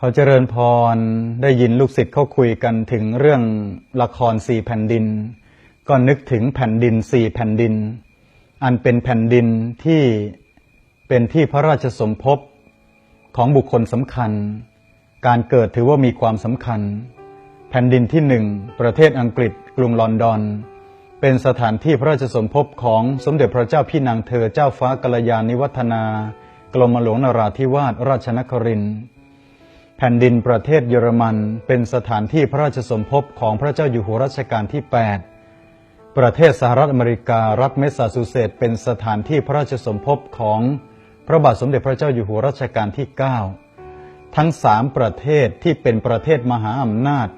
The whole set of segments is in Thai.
เขาเจริญพรได้ยินลูกศิษย์เขาคุยกันถึงเรื่องละครสี่แผ่นดิน ก็นึกถึงแผ่นดินสี่แผ่นดิน อันเป็นแผ่นดินที่เป็นที่พระราชสมภพของบุคคลสำคัญ การเกิดถือว่ามีความสำคัญ แผ่นดินที่หนึ่งประเทศอังกฤษกรุงลอนดอน เป็นสถานที่พระราชสมภพของสมเด็จพระเจ้าพี่นางเธอเจ้าฟ้ากัลยาณิวัฒนา กรมหลวงนราธิวาสราชนครินทร์ แผ่นดินประเทศเยอรมันเป็นสถานที่พระราชสมภพของพระเจ้าอยู่หัวรัชกาลที่ 8 ประเทศสหรัฐอเมริการัฐเมสซาชูเซตส์เป็นสถานที่พระราชสมภพของพระบาทสมเด็จพระเจ้าอยู่หัวรัชกาลที่ 9 ทั้งสามประเทศที่เป็นประเทศมหาอำนาจ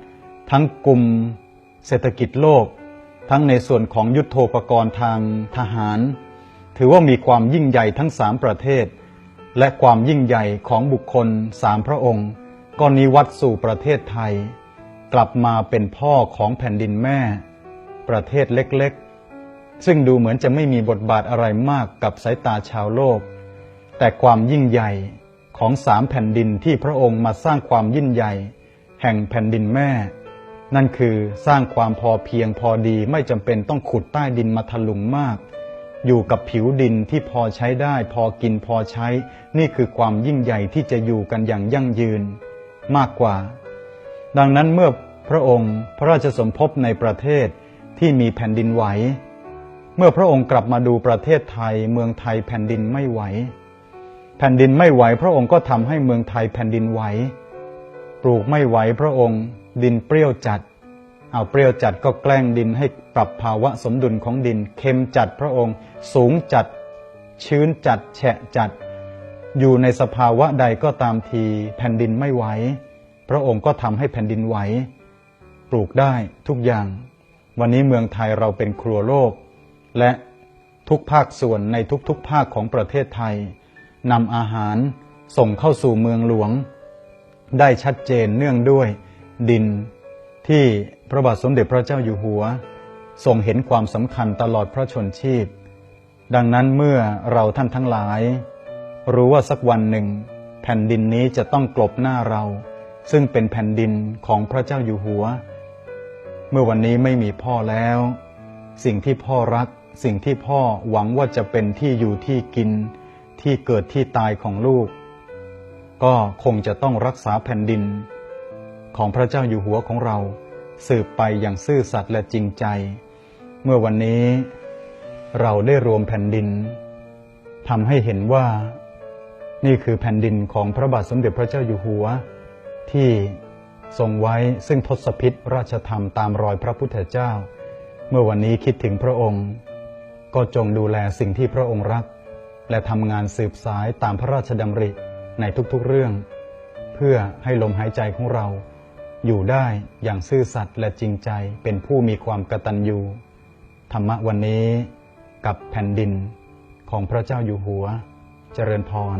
ทั้งกลุ่มเศรษฐกิจโลก ทั้งในส่วนของยุทโธปกรณ์ทางทหาร ถือว่ามีความยิ่งใหญ่ทั้งสามประเทศ และความยิ่งใหญ่ของบุคคลสามพระองค์ ก็นิวัตสู่ประเทศไทย กลับมาเป็นพ่อของแผ่นดินแม่ ประเทศเล็กๆ ซึ่งดูเหมือนจะไม่มีบทบาทอะไรมากกับสายตาชาวโลก แต่ความยิ่งใหญ่ของสามแผ่นดินที่พระองค์มาสร้างความยิ่งใหญ่ แห่งแผ่นดินแม่ นั่นคือสร้างความพอเพียงพอดีไม่จำเป็นต้องขุดใต้ดินมาถลุงมาก อยู่กับผิวดินที่พอใช้ได้ พอกินพอใช้ นี่คือความยิ่งใหญ่ที่จะอยู่กันอย่างยั่งยืน มากกว่า ดังนั้นเมื่อพระองค์พระราชสมภพในประเทศที่มีแผ่นดินไหว เมื่อพระองค์กลับมาดูประเทศไทยเมืองไทยแผ่นดินไม่ไหว แผ่นดินไม่ไหว พระองค์ก็ทำให้เมืองไทยแผ่นดินไหว ปลูกไม่ไหวพระองค์ ดินเปรี้ยวจัด เอาเปรี้ยวจัดก็แกล้งดินให้ปรับภาวะสมดุลของดิน เค็มจัดพระองค์ สูงจัด ชื้นจัด แฉะจัด อยู่ในสภาวะใดก็ตามทีแผ่นดินไม่ไหว พระองค์ก็ทำให้แผ่นดินไหว ปลูกได้ทุกอย่าง วันนี้เมืองไทยเราเป็นครัวโลก และทุกภาคส่วนในทุกๆภาคของประเทศไทยนำอาหารส่งเข้าสู่เมืองหลวง ได้ชัดเจนเนื่องด้วยดินที่พระบาทสมเด็จพระเจ้าอยู่หัวทรงเห็นความสำคัญตลอดพระชนชีพ ดังนั้นเมื่อเราท่านทั้งหลาย รู้ว่าสักวันหนึ่ง แผ่นดินนี้จะต้องกลบหน้าเรา ซึ่งเป็นแผ่นดินของพระเจ้าอยู่หัว เมื่อวันนี้ไม่มีพ่อแล้ว สิ่งที่พ่อรัก สิ่งที่พ่อหวังว่าจะเป็นที่อยู่ที่กิน ที่เกิดที่ตายของลูก ก็คงจะต้องรักษาแผ่นดิน ของพระเจ้าอยู่หัวของเรา สืบไปอย่างซื่อสัตย์และจริงใจ เมื่อวันนี้เราได้รวมแผ่นดินทำให้เห็นว่า นี่คือแผ่นดินของพระบาทสมเด็จพระเจ้าอยู่หัว ที่ทรงไว้ซึ่งทศพิษราชธรรมตามรอยพระพุทธเจ้า เมื่อวันนี้คิดถึงพระองค์ ก็จงดูแลสิ่งที่พระองค์รัก และทำงานสืบสายตามพระราชดำริในทุกๆเรื่อง เพื่อให้ลมหายใจของเรา อยู่ได้อย่างซื่อสัตย์และจริงใจเป็นผู้มีความกตัญญูธรรมะวันนี้กับแผ่นดินของพระเจ้าอยู่หัว เจริญพร